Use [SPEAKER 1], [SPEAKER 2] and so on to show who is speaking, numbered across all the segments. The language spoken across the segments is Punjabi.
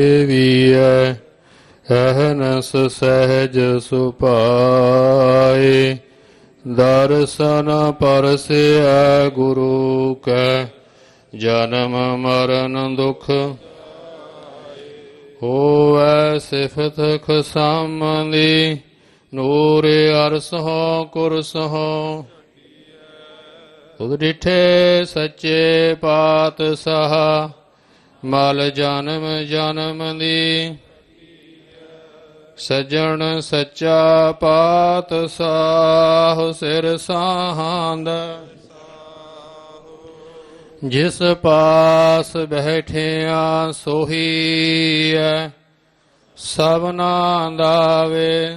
[SPEAKER 1] ਦੇਵੀਐ, ਅਹਨਸ ਸਹਿਜ ਸੁਪਾਏ ਦਰਸ਼ਨ ਪਰਸਿਐ ਗੁਰੂ ਕੈ, ਜਨਮ ਮਰਨ ਦੁਖ ਹੋਵੈ ਸਿਫਤ ਖਸਮਦੀ ਨੂਰ ਅਰਸ ਹੋ ਕੁਰਸ ਹੋ ਤੁਧ ਸੱਚੇ ਪਾਤਸ਼ਾਹ ਮਲ ਜਨਮ ਜਨਮ ਦੀ। ਸਜਣ ਸੱਚਾ ਪਾਤ ਸਾਹ ਸਿਰ ਸਾਹੰਦ ਜਿਸ ਪਾਸ ਬੈਠਿਆ ਸੋਹੀ ਸਭਨਾ ਦਾ ਵੇ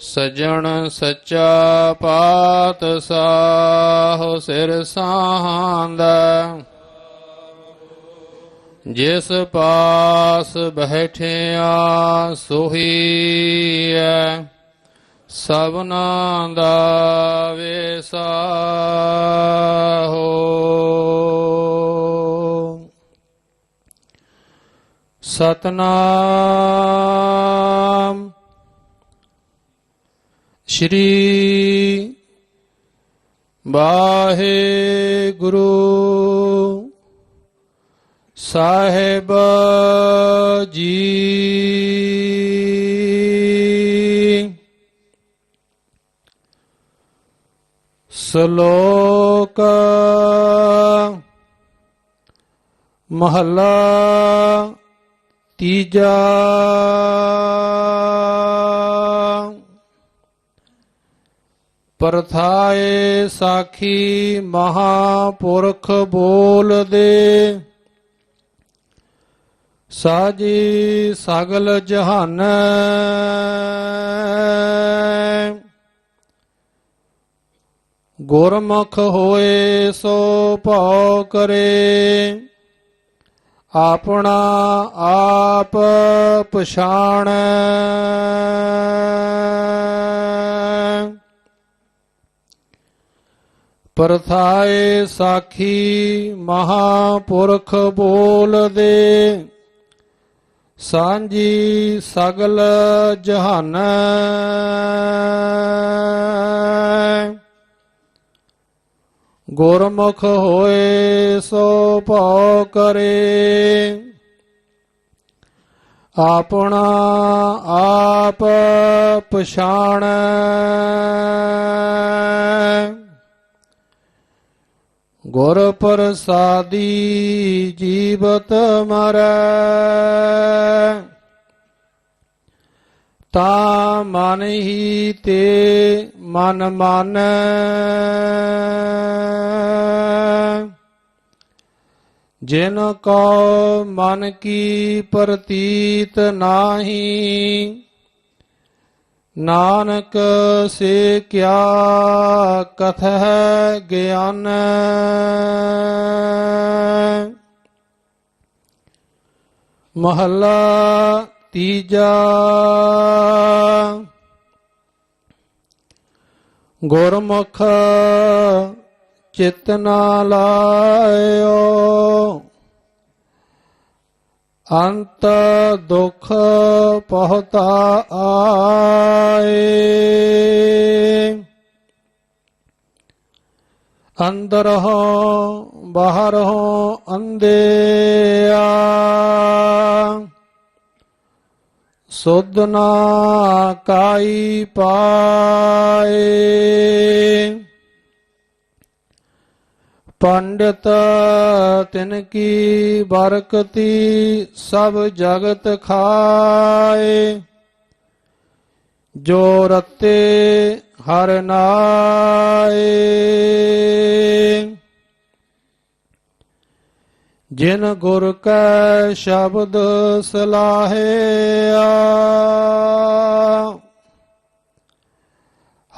[SPEAKER 1] ਸਜਣ ਸੱਚਾ ਪਾਤਸ਼ਾਹ ਸਿਰ ਸਾਹੰਦਾ ਜਿਸ ਪਾਸ ਬੈਠਿਆ ਸੋਹੀ ਹੈ ਸਭਨਾ ਦਾ ਵੇਸਾ ਹੋ। ਸਤਨਾਮ ਸ਼੍ਰੀ ਵਾਹਿਗੁਰੂ। ਸਾਹਿਬ ਜੀ ਸ਼ਲੋਕ ਮਹਲਾ ਤੀਜਾ ਪਰਥਾਏ ਸਾਖੀ ਮਹਾਪੁਰਖ ਬੋਲਦੇ ਸਾਜੀ ਸਗਲ ਜਹਾਨ। ਗੁਰਮੁਖ ਹੋਏ ਸੋ ਭਉ ਕਰੇ। ਆਪਣਾ ਆਪ ਪਛਾਣ। ਪਰਥਾਏ ਸਾਖੀ ਮਹਾਪੁਰਖ ਬੋਲਦੇ। ਸਾਂਝੀ ਸਗਲ ਜਹਾਨ। ਗੁਰਮੁਖ ਹੋਏ ਸੋ ਭਉ ਕਰੇ। ਆਪਣਾ ਆਪ ਪਛਾਣ। ਗੁਰ ਪ੍ਰਸਾਦੀ ਜੀਵਤ ਮਰੈ। ਤਾ ਮਨ ਹੀ ਤੇ ਮਨ ਮਨ। ਜਿਨ ਕੋ ਮਨ ਕੀ ਪ੍ਰਤੀਤ ਨਾਹੀ ਨਾਨਕ ਸੇ ਕਿਆ ਹੈ ਗਿਆਨ। ਮਹੱਲਾ ਤੀਜਾ। ਗੁਰਮੁਖ ਚਿਤ ਨਾ ਲਾਇਓ। ਅੰਤ ਦੁਖ ਪਹੁਤਾ ਆਏ। ਅੰਦਰ ਹੋ ਬਾਹਰ ਹੋ ਅੰਧਿਆ ਸੁਧ ਨਾ ਕਾਈ ਪਾ। ਪੰਡਤ, ਤਿਨ ਕੀ ਬਰਕਤੀ, ਸਭ ਜਗਤ ਖਾਏ। ਜੋ ਰਤੇ ਹਰ ਨਾਏ। ਜਿਨ ਗੁਰ ਕੈ ਸ਼ਬਦ ਸਲਾਹਿਆ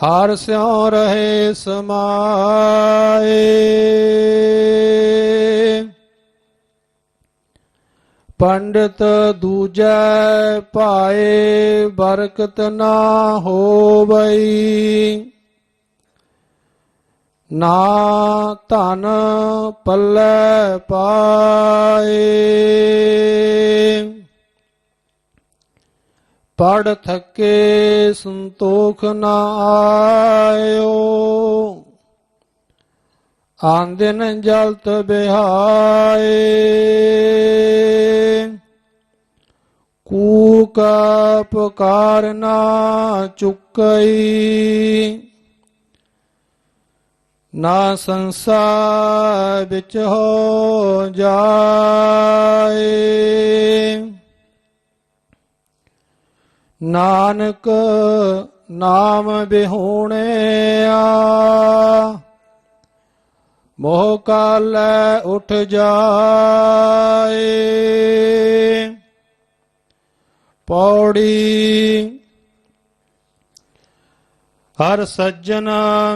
[SPEAKER 1] ਹਰ ਸਿਉ ਰਹੇ ਸਮਾਏ। ਪੰਡਤ ਦੂਜੈ ਪਾਏ ਬਰਕਤ ਨਾ ਹੋਵਈ। ਨਾ ਧਨ ਪੱਲੇ ਪਾਏ। ਪੜ ਥੱਕੇ ਸੰਤੋਖ ਨਾ ਆਇਓ। ਆਂਦਨ ਜਲਤ ਬਿਹਾਏ। ਕੂਕਾ ਪੁਕਾਰ ਨਾ ਚੁੱਕਈ। ਨਾ ਸੰਸਾਰ ਵਿੱਚ ਹੋ ਜਾਏ। ਨਾਨਕ ਨਾਮ ਬਿਹੂਣਿਆ। ਮੋਹ ਕਾਲੈ ਉਠ ਜਾਏ। ਪੌੜੀ ਹਰ ਸੱਜਣ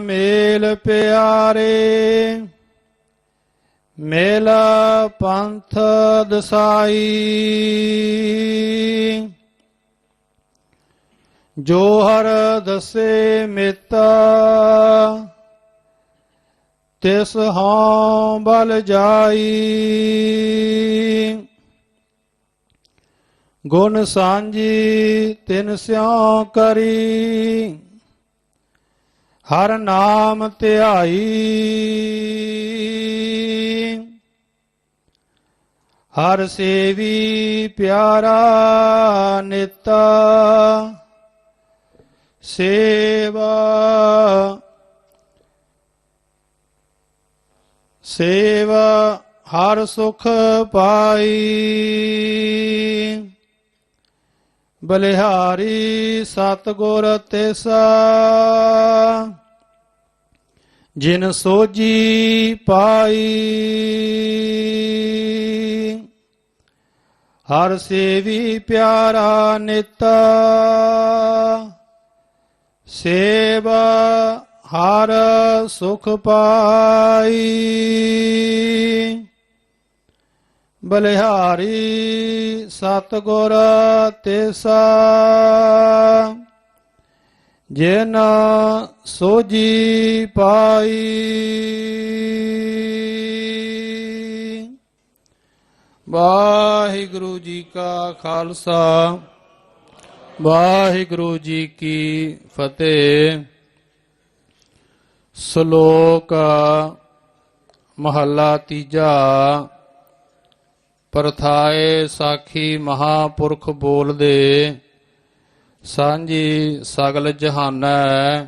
[SPEAKER 1] ਮੇਲ ਪਿਆਰੇ। ਮੇਲ ਪੰਥ ਦਸਾਈ। ਜੋ ਹਰ ਦਸੇ ਮਿਤਾ, ਤਿਸ ਹਾਂ ਬਲ ਜਾਈ। ਗੁਣ ਸਾਂਝੀ ਤਿਨ ਸਿਉ ਕਰੀ, ਹਰ ਨਾਮ ਧਿਆਈ। ਹਰ ਸੇਵੀ ਪਿਆਰਾ ਨਿਤਾ ਸੇਵਾ ਸੇਵਾ ਹਰ ਸੁਖ ਪਾਈ। ਬਲਿਹਾਰੀ ਸਤਗੁਰ ਤਿਸਾ, ਜਿਨ ਸੋਜੀ ਪਾਈ। ਹਰ ਸੇਵੀ ਪਿਆਰਾ ਨਿਤ ਸੇਵਾ ਹਰ ਸੁਖ ਪਾਈ। ਬਲਿਹਾਰੀ ਸਤਗੁਰ ਤਿਸਾ ਜਿਨ ਸੋਜੀ ਪਾਈ। ਵਾਹਿਗੁਰੂ ਜੀ ਕਾ ਖਾਲਸਾ। ਵਾਹਿਗੁਰੂ ਜੀ ਕੀ ਫਤਿਹ। ਸ਼ਲੋਕ ਮਹੱਲਾ ਤੀਜਾ। ਪਰਥਾਏ ਸਾਖੀ ਮਹਾਪੁਰਖ ਬੋਲਦੇ, ਸਾਂਝੀ ਸਗਲ ਜਹਾਨੈ।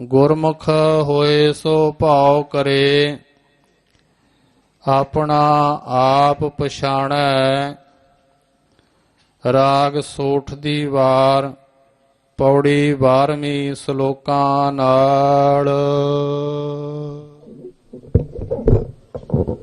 [SPEAKER 1] ਗੁਰਮੁਖ ਹੋਏ ਸੋ ਭਾਉ ਕਰੇ, ਆਪਣਾ ਆਪ ਪਛਾਣੈ। ਰਾਗ ਸੋਠ ਦੀ ਵਾਰ ਪੌੜੀ 12ਵੀਂ ਸ਼ਲੋਕਾਂ ਨਾਲ।